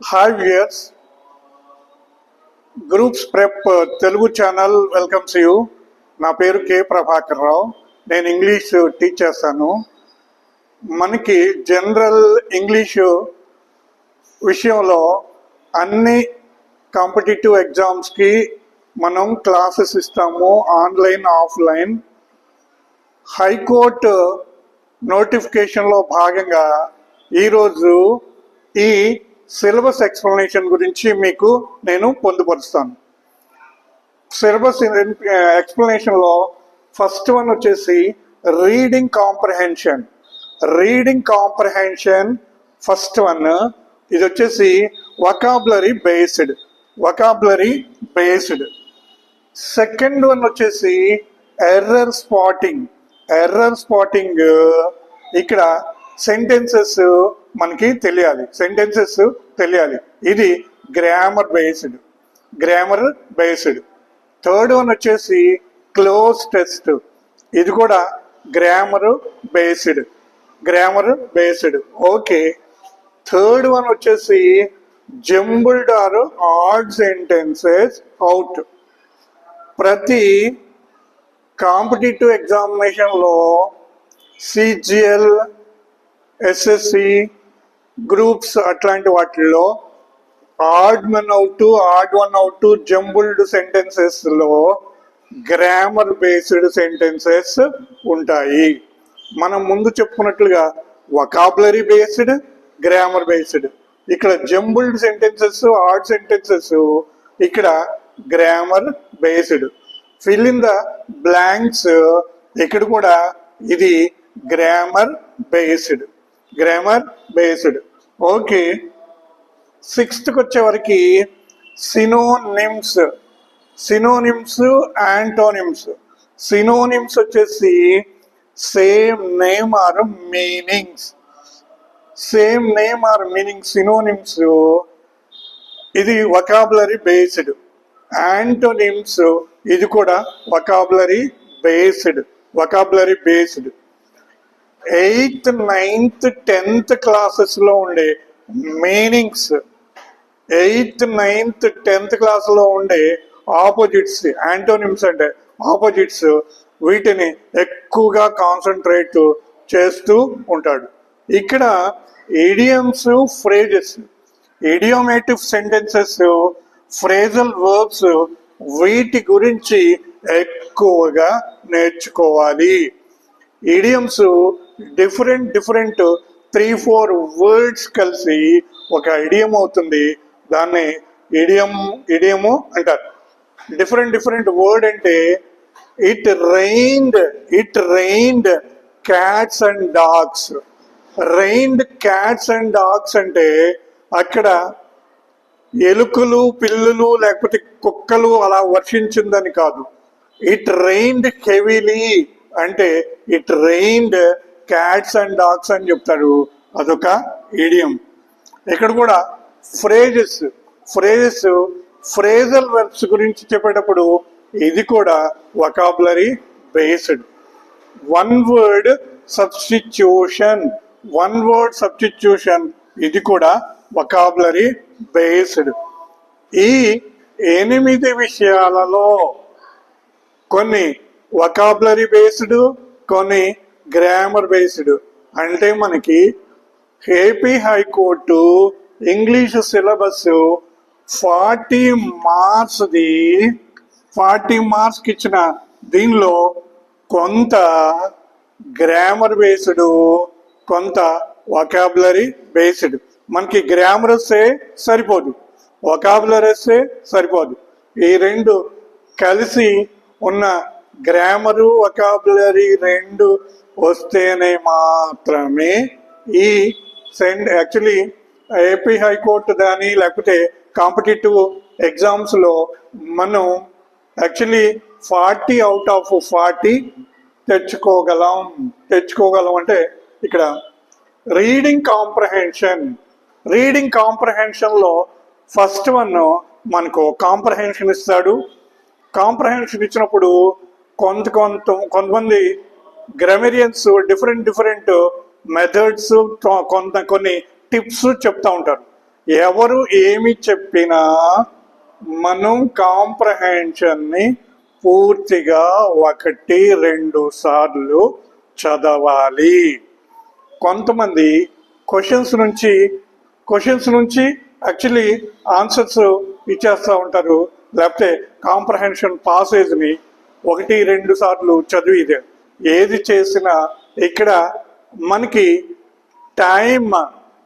Hi viewers groups prep uh, Telugu channel welcomes you. నా పేరు కే ప్రభాకర్ రావు. నేను ఇంగ్లీష్ టీచ్ చేస్తాను. మనకి జనరల్ ఇంగ్లీషు విషయంలో అన్ని కాంపిటేటివ్ ఎగ్జామ్స్కి మనం క్లాసెస్ ఇస్తాము ఆన్లైన్ ఆఫ్లైన్. హైకోర్టు నోటిఫికేషన్లో భాగంగా ఈరోజు ఈ సిలబస్ ఎక్స్ప్లెనేషన్ గురించి మీకు నేను పొందుపరుస్తాను. సిలబస్ ఎక్స్ప్లెనేషన్లో ఫస్ట్ వన్ వచ్చేసి reading comprehension. Reading comprehension first one. ఇది వచ్చేసి vocabulary based vocabulary based second one వచ్చేసి ఎర్రర్ స్పాటింగ్ ఎర్రర్ స్పాటింగ్ ఇక్కడ సెంటెన్సెస్ మనకి తెలియాలి. సెంటెన్సెస్ తెలియాలి. ఇది grammar based grammar based third one వచ్చేసి క్లోజ్ టెస్ట్ ఇది కూడా grammar based grammar based okay third one వచ్చేసి jumbled or odd sentences out ప్రతి కాంపిటేటివ్ ఎగ్జామినేషన్లో సిజిఎల్ ఎస్ఎస్సి గ్రూప్స్ అట్లాంటి వాటిల్లో odd one out odd one out jumbled సెంటెన్సెస్లో grammar based sentences ఉంటాయి. మనం ముందు చెప్పుకున్నట్లుగా వకాబులరీ బేస్డ్ గ్రామర్ బేస్డ్ ఇక్కడ జంబుల్డ్ సెంటెన్సెస్ ఆడ్ సెంటెన్సెస్ ఇక్కడ grammar based fill in the blanks ఇక్కడ కూడా ఇది grammar based grammar based okay సిక్స్త్కి వచ్చేవరకు సినోనిమ్స్ సినోనిమ్స్ యాంటోనిమ్స్ సినోనిమ్స్ వచ్చేసి same name or meanings same name or meaning synonyms ఇది vocabulary based antonyms ఇది కూడా vocabulary based vocabulary based eighth ninth tenth క్లాసెస్లో ఉండే మీనింగ్స్ ఎయిత్ నైన్త్ టెన్త్ క్లాస్లో ఉండే opposites antonyms అంటే ఆపోజిట్స్ వీటిని ఎక్కువగా కాన్సన్ట్రేట్ చేస్తూ ఉంటాడు. ఇక్కడ idioms phrases idiomatic sentences phrasal verbs వీటి గురించి ఎక్కువగా నేర్చుకోవాలి. Idioms different different three four words కలిసి ఒక ఇడియం అవుతుంది. దాన్ని ఇడియం ఇడియము అంటారు. డిఫరెంట్ డిఫరెంట్ వర్డ్ అంటే it rained it rained cats and dogs. Rained cats and dogs అంటే అక్కడ ఎలుకలు పిల్లులు లేకపోతే కుక్కలు అలా వర్షించిందని కాదు. It rained heavily. అంటే it rained cats and dogs అని చెప్తాడు అదొక ఈడియం ఇక్కడ కూడా ఫ్రేజెస్ ఫ్రేజెస్ ఫ్రేజల్ వెర్బ్స్ గురించి చెప్పేటప్పుడు ఇది కూడా vocabulary based one word substitution one word substitution ఇది కూడా వకాబులరీ బేస్డ్ ఈ ఎనిమిది విషయాలలో కొన్ని వకాబులరీ బేస్డ్ కొన్ని గ్రామర్ బేస్డ్ అంటే మనకి AP high court English syllabus forty మార్క్స్ది forty మార్క్స్కి ఇచ్చిన దీనిలో కొంత గ్రామర్ బేస్డ్ కొంత వకాబులరీ బేస్డ్ మనకి గ్రామర్ వస్తే సరిపోదు వకాబులరీ వస్తే సరిపోదు. ఈ రెండు కలిసి ఉన్న గ్రామరు వకాబులరీ రెండు వస్తేనే మాత్రమే ఈ సెండ్ యాక్చువల్లీ ఏపీ హైకోర్టు కానీ లేకపోతే కాంపిటేటివ్ ఎగ్జామ్స్లో మనం actually forty out of forty తెచ్చుకోగలం. తెచ్చుకోగలం అంటే ఇక్కడ రీడింగ్ కాంప్రహెన్షన్. రీడింగ్ కాంప్రహెన్షన్లో ఫస్ట్ వన్ మనకు కాంప్రహెన్షన్ ఇస్తాడు. కాంప్రహెన్షన్ ఇచ్చినప్పుడు కొంత కొంత కొంతమంది గ్రామేరియన్స్ డిఫరెంట్ డిఫరెంట్ మెథడ్స్ కొంత కొన్ని టిప్స్ చెప్తా ఉంటారు. ఎవరు ఏమి చెప్పినా మనం కాంప్రహెన్షన్ని పూర్తిగా ఒకటి రెండు సార్లు చదవాలి. కొంతమంది క్వశ్చన్స్ నుంచి క్వశ్చన్స్ నుంచి యాక్చువల్లీ ఆన్సర్స్ ఇచ్చేస్తూ ఉంటారు. లేకపోతే కాంప్రహెన్షన్ పాసేజ్ని ఒకటి రెండు సార్లు చదివిదే ఏది చేసినా ఇక్కడ మనకి టైం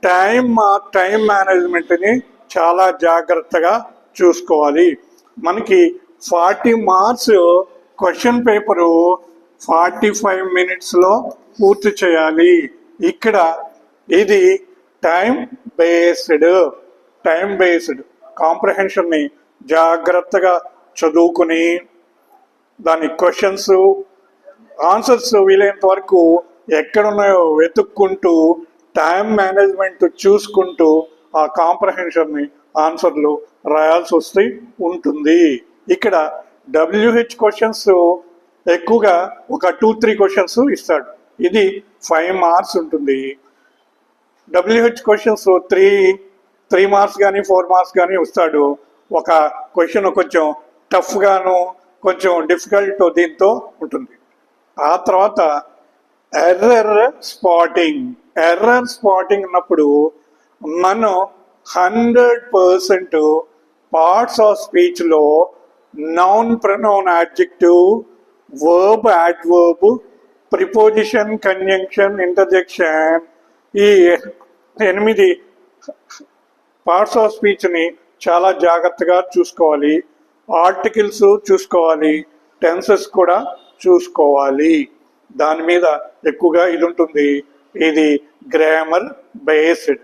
టైం టైం మేనేజ్మెంట్ని చాలా జాగ్రత్తగా చూసుకోవాలి. మనకి forty marks question paper forty five మినిట్స్లో పూర్తి చేయాలి. ఇక్కడ ఇది టైం బేస్డ్ టైం బేస్డ్ కాంప్రహెన్షన్ని జాగ్రత్తగా చదువుకుని దాని క్వశ్చన్స్ ఆన్సర్స్ వీలైనంత వరకు ఎక్కడున్నాయో వెతుక్కుంటూ టైం మేనేజ్మెంట్ చూసుకుంటూ ఆ కాంప్రహెన్షన్ని ఆన్సర్లు రాయాల్సి వస్తే ఉంటుంది. ఇక్కడ డబ్ల్యూహెచ్ క్వశ్చన్స్ ఎక్కువగా ఒక టూ త్రీ క్వశ్చన్స్ ఇస్తాడు. ఇది ఫైవ్ మార్క్స్ ఉంటుంది. WH questions three three marks కానీ ఫోర్ మార్క్స్ కానీ వస్తాడు. ఒక క్వశ్చన్ కొంచెం టఫ్గాను కొంచెం డిఫికల్ట్ దీంతో ఉంటుంది. ఆ తర్వాత ఎర్రర్ స్పాటింగ్ ఎర్రర్ స్పాటింగ్ ఉన్నప్పుడు మనం hundred percent parts of స్పీచ్లో noun pronoun adjective verb adverb preposition conjunction interjection ఈ ఎనిమిది పార్ట్స్ ఆఫ్ స్పీచ్ని చాలా జాగ్రత్తగా చూసుకోవాలి. ఆర్టికల్స్ చూసుకోవాలి టెన్సెస్ కూడా చూసుకోవాలి. దాని మీద ఎక్కువగా ఇది ఉంటుంది. ఇది గ్రామర్ బేస్డ్.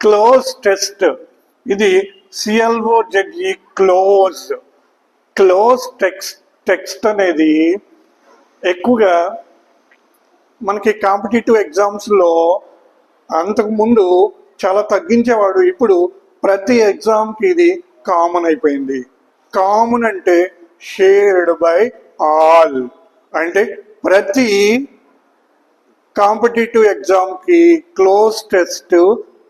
Cloze test. ఇది CLO ZE cloze. Cloze text text అనేది ఎక్కువగా మనకి కాంపిటేటివ్ ఎగ్జామ్స్లో అంతకుముందు చాలా తగ్గించేవాడు. ఇప్పుడు ప్రతి ఎగ్జామ్కి ఇది కామన్ అయిపోయింది. కామన్ అంటే షేర్డ్ బై ఆల్ అంటే ప్రతి కాంపిటేటివ్ ఎగ్జామ్కి క్లోజ్ టెస్ట్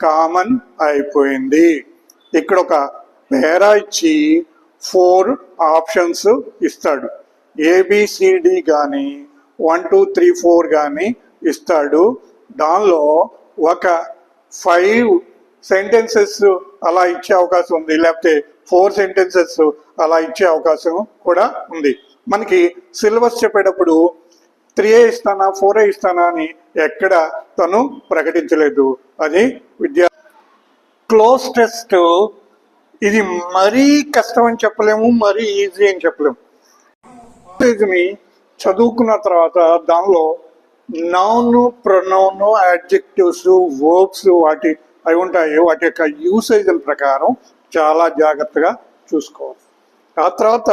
కామన్ అయిపోయింది. ఇక్కడ ఒక పేరా ఇచ్చి ఫోర్ ఆప్షన్స్ ఇస్తాడు. ఏబిసిడి కానీ వన్ టూ త్రీ ఫోర్ కానీ ఇస్తాడు. దానిలో ఒక ఫైవ్ సెంటెన్సెస్ అలా ఇచ్చే అవకాశం ఉంది. లేకపోతే ఫోర్ సెంటెన్సెస్ అలా ఇచ్చే అవకాశం కూడా ఉంది. మనకి సిలబస్ చెప్పేటప్పుడు త్రీ ఏ ఇస్తానా ఫోర్ ఏ ఇస్తానా అని ఎక్కడ తను ప్రకటించలేదు. అది విద్యా క్లోజ్ టెస్ట్ ఇది మరీ కష్టం అని చెప్పలేము మరీ ఈజీ అని చెప్పలేము. ని చదువుకున్న తర్వాత దానిలో నౌన్ ప్రొనౌన్ యాడ్జెక్టివ్స్ వర్బ్స్ వాటి అవి ఉంటాయి. వాటి యొక్క యూసేజ్ల ప్రకారం చాలా జాగ్రత్తగా చూసుకోవాలి. ఆ తర్వాత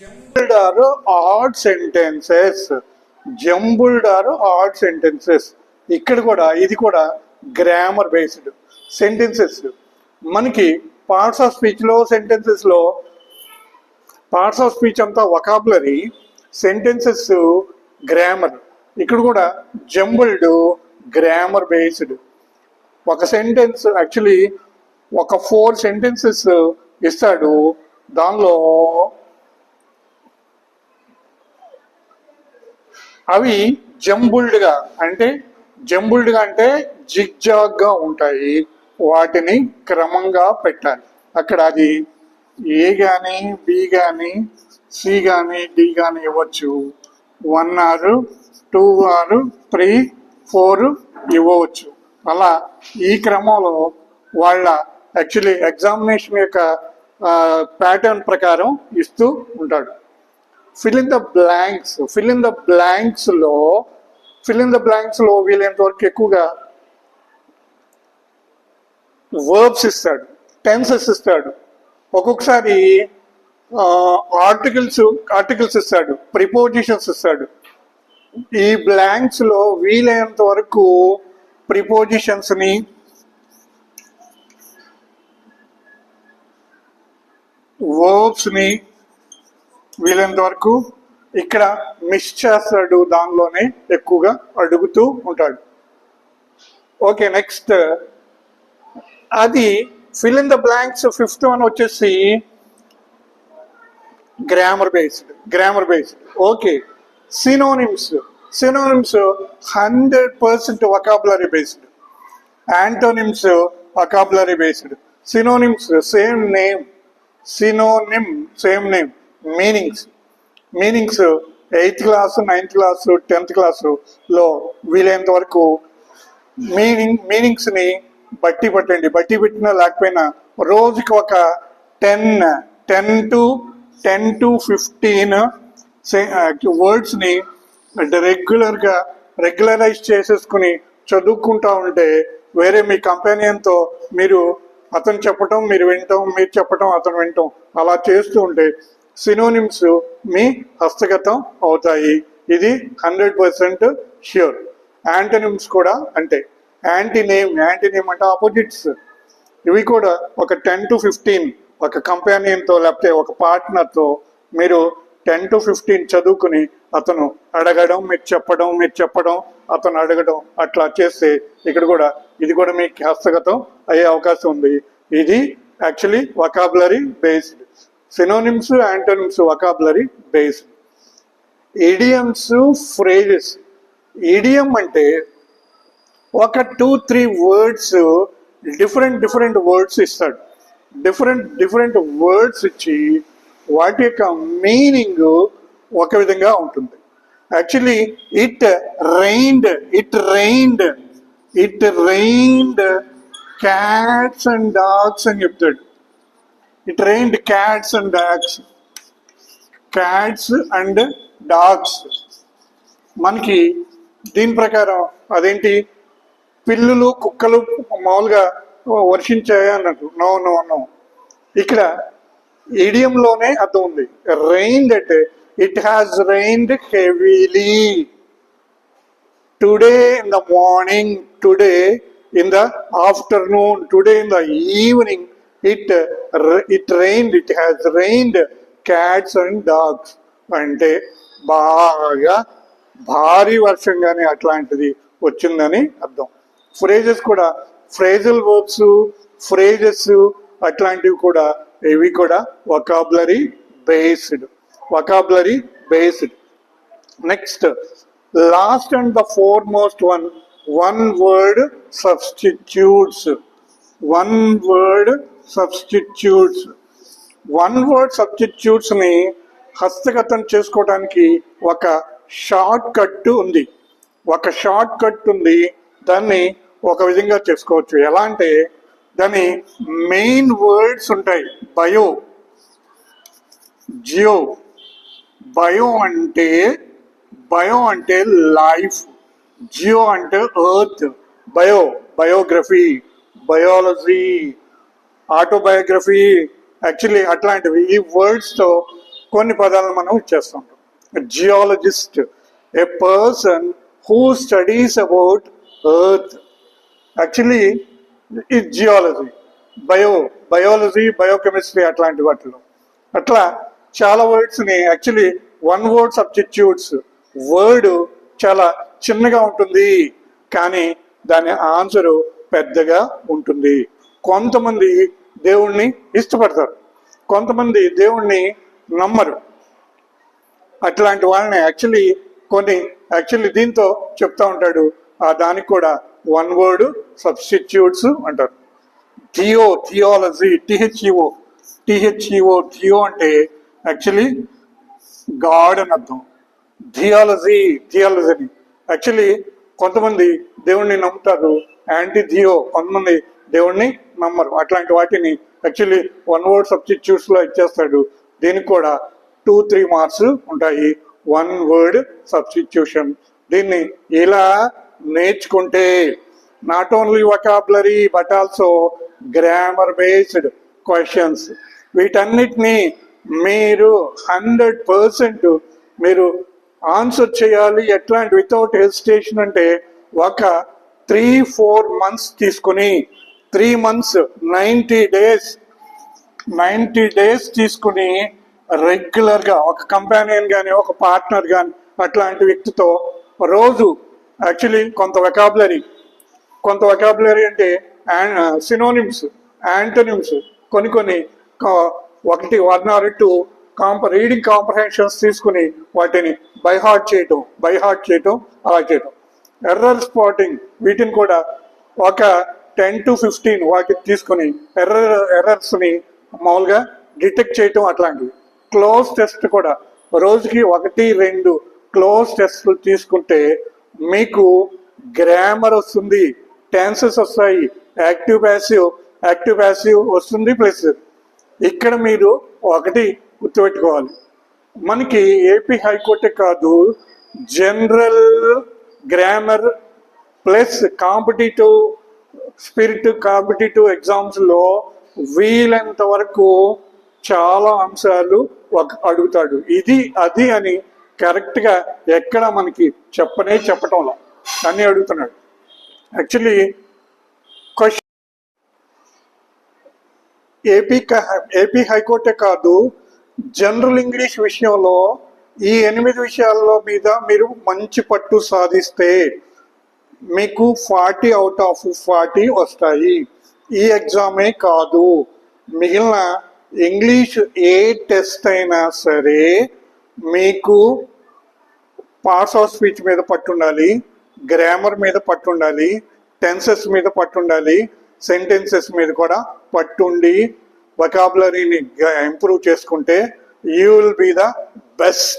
jumbled or odd sentences. Jumbled or odd sentences. ఇక్కడ కూడా ఇది కూడా గ్రామర్ బేస్డ్ సెంటెన్సెస్. మనకి పార్ట్స్ ఆఫ్ స్పీచ్లో సెంటెన్సెస్లో పార్ట్స్ ఆఫ్ స్పీచ్ అంతా వకాబులరీ సెంటెన్సెస్ గ్రామర్ ఇక్కడ కూడా జంబుల్డ్ గ్రామర్ బేస్డ్ ఒక సెంటెన్స్ యాక్చువల్లీ ఒక ఫోర్ సెంటెన్సెస్ ఇస్తాడు. దానిలో అవి జంబుల్డ్గా అంటే జంబుల్డ్గా అంటే జిగ్జాగ్గా ఉంటాయి. వాటిని క్రమంగా పెట్టాలి. అక్కడ అది ఏ కానీ బి కానీ సి కానీ డి కానీ ఇవ్వచ్చు. One or two or three four ఇవ్వవచ్చు. అలా ఈ క్రమంలో వాళ్ళ యాక్చువల్లీ ఎగ్జామినేషన్ యొక్క ప్యాటర్న్ ప్రకారం ఇస్తూ ఉంటాడు. Fill in the blanks fill in the బ్లాంక్స్లో fill in the బ్లాంక్స్లో వీలైనంత వరకు ఎక్కువగా వర్బ్స్ ఇస్తాడు టెన్సెస్ ఇస్తాడు. ఒక్కొక్కసారి ఆర్టికల్స్ ఆర్టికల్స్ ఇస్తాడు ప్రిపోజిషన్స్ ఇస్తాడు. ఈ బ్లాంక్స్లో వీలైనంత వరకు ప్రిపోజిషన్స్ని ని వర్బ్స్ని వీలైనంత వరకు ఇక్కడ మిస్ చేస్తాడు దానిలోనే ఎక్కువగా అడుగుతూ ఉంటాడు. ఓకే నెక్స్ట్ అది fill in the blanks fifth one వచ్చేసి grammar based grammar based okay synonyms synonyms hundred percent vocabulary based antonyms vocabulary based synonyms same name synonym same name meanings meanings eighth class ninth class tenth క్లాసులో వీలైనంత వరకు meaning మీనింగ్స్ని బట్టి పట్టండి. బట్టి పెట్టినా లేకపోయినా రోజుకి ఒక ten ten to ten to fifteen వర్డ్స్ని రెగ్యులర్గా రెగ్యులరైజ్ చేసేసుకుని చదువుకుంటా ఉంటే వేరే మీ కంపెనీతో మీరు అతను చెప్పటం మీరు వినటం మీరు చెప్పటం అతను వినటం. అలా చేస్తూ ఉంటే సినోనిమ్స్ మీ హస్తగతం అవుతాయి. ఇది హండ్రెడ్ పర్సెంట్ ష్యూర్. యాంటనిమ్స్ కూడా అంటే యాంటీనేమ్ యాంటీనేమ్ అంటే ఆపోజిట్స్ ఇవి కూడా ఒక టెన్ టు ఫిఫ్టీన్ ఒక కంపానియన్తో లేకపోతే ఒక పార్ట్నర్తో మీరు టెన్ టు ఫిఫ్టీన్ చదువుకుని అతను అడగడం మీరు చెప్పడం మీరు చెప్పడం అతను అడగడం అట్లా చేస్తే ఇక్కడ కూడా ఇది కూడా మీకు హస్తగతం అయ్యే అవకాశం ఉంది. ఇది actually vocabulary based synonyms antonyms vocabulary based idioms phrases idiom అంటే ఒక two three words different different words ఇస్తాడు. డిఫరెంట్ డిఫరెంట్ వర్డ్స్ ఇచ్చి వాటి యొక్క మీనింగ్ ఒక విధంగా ఉంటుంది. Actually it rained it rained it rained cats and dogs అని చెప్తాడు. It rained cats and dogs cats and dogs మనకి దీని ప్రకారం అదేంటి? పిల్లులు కుక్కలు మామూలుగా వర్షించాయి అన్నట్టు. నో నో నో ఇక్కడ ఇడియంలోనే అర్థం ఉంది. రెయిన్డ్ అంటే it has rained heavily today in the morning today in the afternoon today in the evening it it rained it has rained cats and dogs అంటే బాగా భారీ వర్షం కానీ అట్లాంటిది వచ్చిందని అర్థం. ఫ్రేజెస్ కూడా ఫ్రేజల్ వర్బ్స్ ఫ్రేజెస్ అట్లాంటివి కూడా ఇవి కూడా vocabulary based vocabulary based next last and the foremost one one word substitutes one word substitutes one word సబ్స్టిట్యూట్స్ని హస్తగతం చేసుకోవడానికి ఒక షార్ట్ కట్ ఉంది. ఒక షార్ట్ కట్ ఉంది. దాన్ని ఒక విధంగా చేసుకోవచ్చు. ఎలా అంటే దాని మెయిన్ వర్డ్స్ ఉంటాయి. బయో జియో బయో అంటే బయో అంటే లైఫ్ జియో అంటే earth bio biography biology autobiography actually అట్లాంటివి ఈ వర్డ్స్తో కొన్ని పదాలను మనం ఇచ్చేస్తుంటాం geologist a person who studies about earth actually ఈ జియాలజీ బయో బయాలజీ బయోకెమిస్ట్రీ అట్లాంటి వాటిలో. అట్లా చాలా వర్డ్స్ని actually one word substitutes word చాలా చిన్నగా ఉంటుంది కానీ దాని ఆన్సరు పెద్దగా ఉంటుంది. కొంతమంది దేవుణ్ణి ఇష్టపడతారు. కొంతమంది దేవుణ్ణి నమ్మరు. అట్లాంటి వాళ్ళని యాక్చువల్లీ కొన్ని యాక్చువల్లీ దీంతో చెప్తా ఉంటాడు. ఆ దానికి కూడా వన్ వర్డ్ సబ్స్టిట్యూట్స్ అంటారు. Theo theology T H E O T H E O theo అంటే యాక్చువల్లీ గాడ్ అని అర్థం. థియాలజీ థియాలజీని యాక్చువల్లీ కొంతమంది దేవుణ్ణి నమ్ముతారు. యాంటీ థియో కొంతమంది దేవుణ్ణి నమ్మరు. అట్లాంటి వాటిని యాక్చువల్లీ వన్ వర్డ్ సబ్స్టిట్యూట్స్లో ఇచ్చేస్తాడు. దీనికి కూడా టూ త్రీ మార్క్స్ ఉంటాయి. వన్ వర్డ్ సబ్స్టిట్యూషన్ దీన్ని ఇలా నేర్చుకుంటే not only vocabulary but also grammar based questions వీటన్నిటినీ మీరు హండ్రెడ్ పర్సెంట్ మీరు ఆన్సర్ చేయాలి. ఎట్లాంటి వితౌట్ హెసిటేషన్ అంటే ఒక త్రీ ఫోర్ మంత్స్ తీసుకుని three months ninety days ninety days తీసుకుని రెగ్యులర్గా ఒక కంపానియన్ కానీ ఒక పార్ట్నర్ కానీ అట్లాంటి వ్యక్తితో రోజు యాక్చువల్లీ కొంత వెకాబులరీ కొంత వెకాబులరీ అంటే సినోనిమ్స్ యాంటోనిమ్స్ uh, కొన్ని కొన్ని ఒకటి one or two comp reading comprehensions తీసుకుని వాటిని బైహార్ట్ చేయటం బైహార్ట్ చేయటం అలా చేయటం. ఎర్రర్ స్పాటింగ్ వీటిని కూడా ఒక టెన్ టు ఫిఫ్టీన్ వాటిని తీసుకుని ఎర్రర్ ఎర్రర్స్ని మామూలుగా డిటెక్ట్ చేయటం అట్లాంటివి. క్లోజ్ టెస్ట్ కూడా రోజుకి ఒకటి రెండు క్లోజ్ టెస్ట్లు తీసుకుంటే మీకు గ్రామర్ వస్తుంది టెన్సెస్ వస్తాయి యాక్టివ్ ప్యాసివ్ యాక్టివ్ ప్యాసివ్ వస్తుంది ప్లస్ ఇక్కడ మీరు ఒకటి గుర్తుపెట్టుకోవాలి. మనకి ఏపీ హైకోర్టే కాదు general grammar plus competitive spirit competitive ఎగ్జామ్స్లో వీలంత వరకు చాలా అంశాలు ఒక అడుగుతాడు. ఇది అది అని కరెక్ట్గా ఎక్కడ మనకి చెప్పనే చెప్పటంలో. అని అడుగుతున్నాడు. యాక్చువల్లీ క్వశ్చన్ ఏపీ క- ఏపీ హైకోర్టే కాదు జనరల్ ఇంగ్లీష్ విషయంలో ఈ ఎనిమిది విషయాల్లో మీద మీరు మంచి పట్టు సాధిస్తే మీకు ఫార్టీ అవుట్ ఆఫ్ ఫార్టీ వస్తాయి. ఈ ఎగ్జామే కాదు. మిగిలిన ఇంగ్లీష్ ఏ టెస్ట్ అయినా సరే మీకు పార్ట్స్ ఆఫ్ స్పీచ్ మీద పట్టుండాలి గ్రామర్ మీద పట్టుండాలి టెన్సెస్ మీద పట్టుండాలి సెంటెన్సెస్ మీద కూడా పట్టుండి వొకాబులరీని ఇంప్రూవ్ చేసుకుంటే you will be the best